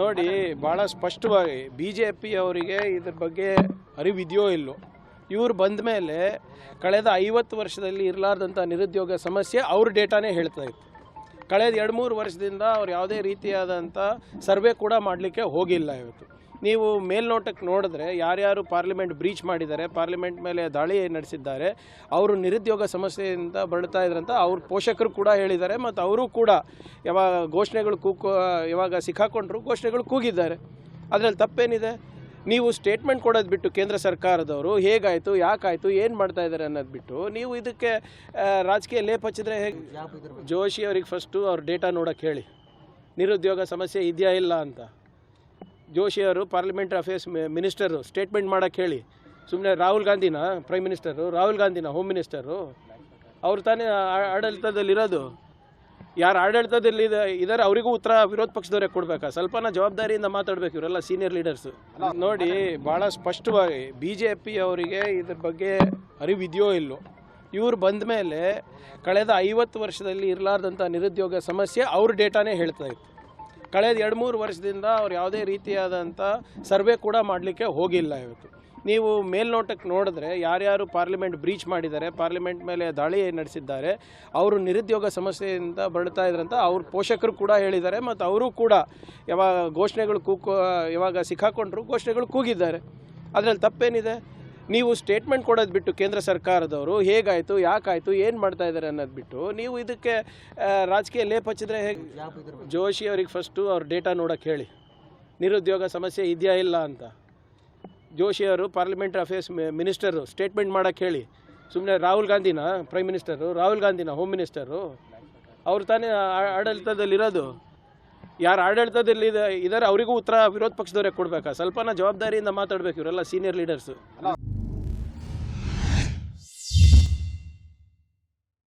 ನೋಡಿ ಭಾಳ ಸ್ಪಷ್ಟವಾಗಿ ಬಿ ಜೆ ಪಿ ಅವರಿಗೆ ಇದ್ರ ಬಗ್ಗೆ ಅರಿವಿದೆಯೋ ಇಲ್ಲೋ. ಇವ್ರು ಬಂದ ಮೇಲೆ ಕಳೆದ ಐವತ್ತು ವರ್ಷದಲ್ಲಿ ಇರಲಾರ್ದಂಥ ನಿರುದ್ಯೋಗ ಸಮಸ್ಯೆ ಅವ್ರ ಡೇಟಾನೇ ಹೇಳ್ತಾ ಇತ್ತು. ಕಳೆದ ಎರಡು ಮೂರು ವರ್ಷದಿಂದ ಅವ್ರು ಯಾವುದೇ ರೀತಿಯಾದಂಥ ಸರ್ವೆ ಕೂಡ ಮಾಡಲಿಕ್ಕೆ ಹೋಗಿಲ್ಲ ಇವತ್ತು. ನೀವು ಮೇಲ್ನೋಟಕ್ಕೆ ನೋಡಿದ್ರೆ ಯಾರ್ಯಾರು ಪಾರ್ಲಿಮೆಂಟ್ ಬ್ರೀಚ್ ಮಾಡಿದ್ದಾರೆ ಪಾರ್ಲಿಮೆಂಟ್ ಮೇಲೆ ದಾಳಿ ನಡೆಸಿದ್ದಾರೆ ಅವರು ನಿರುದ್ಯೋಗ ಸಮಸ್ಯೆಯಿಂದ ಬಳಲ್ತಾ ಇದ್ರಂತ ಅವ್ರ ಪೋಷಕರು ಕೂಡ ಹೇಳಿದ್ದಾರೆ ಮತ್ತು ಅವರು ಕೂಡ ಯಾವಾಗ ಘೋಷಣೆಗಳು ಕೂಗೋ ಯಾವಾಗ ಸಿಕ್ಕಾಕೊಂಡ್ರು ಘೋಷಣೆಗಳು ಕೂಗಿದ್ದಾರೆ. ಅದರಲ್ಲಿ ತಪ್ಪೇನಿದೆ? ನೀವು ಸ್ಟೇಟ್ಮೆಂಟ್ ಕೊಡೋದು ಬಿಟ್ಟು ಕೇಂದ್ರ ಸರ್ಕಾರದವರು ಹೇಗಾಯಿತು ಯಾಕಾಯಿತು ಏನು ಮಾಡ್ತಾ ಇದ್ದಾರೆ ಅನ್ನೋದು ಬಿಟ್ಟು ನೀವು ಇದಕ್ಕೆ ರಾಜಕೀಯ ಲೇಪ್ ಹಚ್ಚಿದ್ರೆ ಹೇಗೆ? ಜೋಶಿ ಅವ್ರಿಗೆ ಫಸ್ಟು ಅವ್ರ ಡೇಟಾ ನೋಡೋಕ್ಕೆ ಹೇಳಿ. ನಿರುದ್ಯೋಗ ಸಮಸ್ಯೆ ಇದೆಯಾ ಇಲ್ಲ ಅಂತ. Joshi parliament affairs minister statement ಮಾಡೋಕ್ಕೆ ಹೇಳಿ. ಸುಮ್ಮನೆ ರಾಹುಲ್ ಗಾಂಧಿನ ಪ್ರೈಮ್ ಮಿನಿಸ್ಟರು ರಾಹುಲ್ ಗಾಂಧಿನ ಹೋಮ್ ಮಿನಿಸ್ಟರು ಅವ್ರು ತಾನೇ ಆಡಳಿತದಲ್ಲಿರೋದು ಯಾರು ಆಡಳಿತದಲ್ಲಿ ಇದ್ದಾರೆ ಅವರಿಗೂ ಉತ್ತರ ವಿರೋಧ ಪಕ್ಷದವರೇ ಕೊಡಬೇಕಾ? ಸ್ವಲ್ಪನ ಜವಾಬ್ದಾರಿಯಿಂದ ಮಾತಾಡಬೇಕು ಇವರೆಲ್ಲ ಸೀನಿಯರ್ ಲೀಡರ್ಸು ನೋಡಿ ಭಾಳ ಸ್ಪಷ್ಟವಾಗಿ ಬಿ ಜೆ ಪಿ ಅವರಿಗೆ ಇದ್ರ ಬಗ್ಗೆ ಅರಿವಿದೆಯೋ ಇಲ್ಲೋ? ಇವ್ರು ಬಂದ ಮೇಲೆ ಕಳೆದ ಐವತ್ತು ವರ್ಷದಲ್ಲಿ ಇರಲಾರ್ದಂಥ ನಿರುದ್ಯೋಗ ಸಮಸ್ಯೆ ಅವ್ರ ಡೇಟಾನೇ ಹೇಳ್ತಾ ಇತ್ತು. ಕಳೆದ ಎರಡು ಮೂರು ವರ್ಷದಿಂದ ಅವ್ರು ಯಾವುದೇ ರೀತಿಯಾದಂಥ ಸರ್ವೆ ಕೂಡ ಮಾಡಲಿಕ್ಕೆ ಹೋಗಿಲ್ಲ ಇವತ್ತು. ನೀವು ಮೇಲ್ನೋಟಕ್ಕೆ ನೋಡಿದ್ರೆ ಯಾರ್ಯಾರು ಪಾರ್ಲಿಮೆಂಟ್ ಬ್ರೀಚ್ ಮಾಡಿದ್ದಾರೆ, ಪಾರ್ಲಿಮೆಂಟ್ ಮೇಲೆ ದಾಳಿ ನಡೆಸಿದ್ದಾರೆ, ಅವರು ನಿರುದ್ಯೋಗ ಸಮಸ್ಯೆಯಿಂದ ಬಳಲ್ತಾ ಇದ್ರಂತ ಅವ್ರ ಪೋಷಕರು ಕೂಡ ಹೇಳಿದ್ದಾರೆ ಮತ್ತು ಅವರು ಕೂಡ ಯಾವಾಗ ಘೋಷಣೆಗಳು ಕೂಗೋ ಯಾವಾಗ ಸಿಕ್ಕಾಕೊಂಡ್ರು ಘೋಷಣೆಗಳು ಕೂಗಿದ್ದಾರೆ. ಅದರಲ್ಲಿ ತಪ್ಪೇನಿದೆ? ನೀವು ಸ್ಟೇಟ್ಮೆಂಟ್ ಕೊಡೋದು ಬಿಟ್ಟು ಕೇಂದ್ರ ಸರ್ಕಾರದವರು ಹೇಗಾಯಿತು, ಯಾಕಾಯಿತು, ಏನು ಮಾಡ್ತಾ ಇದ್ದಾರೆ ಅನ್ನೋದು ಬಿಟ್ಟು ನೀವು ಇದಕ್ಕೆ ರಾಜಕೀಯ ಲೇಪ್ ಹಚ್ಚಿದ್ರೆ ಹೇಗೆ? ಜೋಶಿ ಅವ್ರಿಗೆ ಫಸ್ಟು ಅವ್ರ ಡೇಟಾ ನೋಡೋಕೆ ಹೇಳಿ. ನಿರುದ್ಯೋಗ ಸಮಸ್ಯೆ ಇದೆಯಾ ಇಲ್ಲ ಅಂತ. ಜೋಶಿ ಅವರು ಪಾರ್ಲಿಮೆಂಟ್ ಅಫೇರ್ಸ್ ಮಿನಿಸ್ಟರು ಸ್ಟೇಟ್ಮೆಂಟ್ ಮಾಡೋಕ್ಕೆ ಹೇಳಿ. ಸುಮ್ಮನೆ ರಾಹುಲ್ ಗಾಂಧಿನ ಪ್ರೈಮ್ ಮಿನಿಸ್ಟರು ರಾಹುಲ್ ಗಾಂಧಿನ ಹೋಮ್ ಮಿನಿಸ್ಟರು ಅವ್ರು ತಾನೇ ಆಡಳಿತದಲ್ಲಿರೋದು ಯಾರು ಆಡಳಿತದಲ್ಲಿ ಇದಾರೆ, ಅವರಿಗೂ ಉತ್ತರ ವಿರೋಧ ಪಕ್ಷದವರೇ ಕೊಡಬೇಕಾ? ಸ್ವಲ್ಪನ ಜವಾಬ್ದಾರಿಯಿಂದ ಮಾತಾಡಬೇಕು ಇವರೆಲ್ಲ ಸೀನಿಯರ್ ಲೀಡರ್ಸು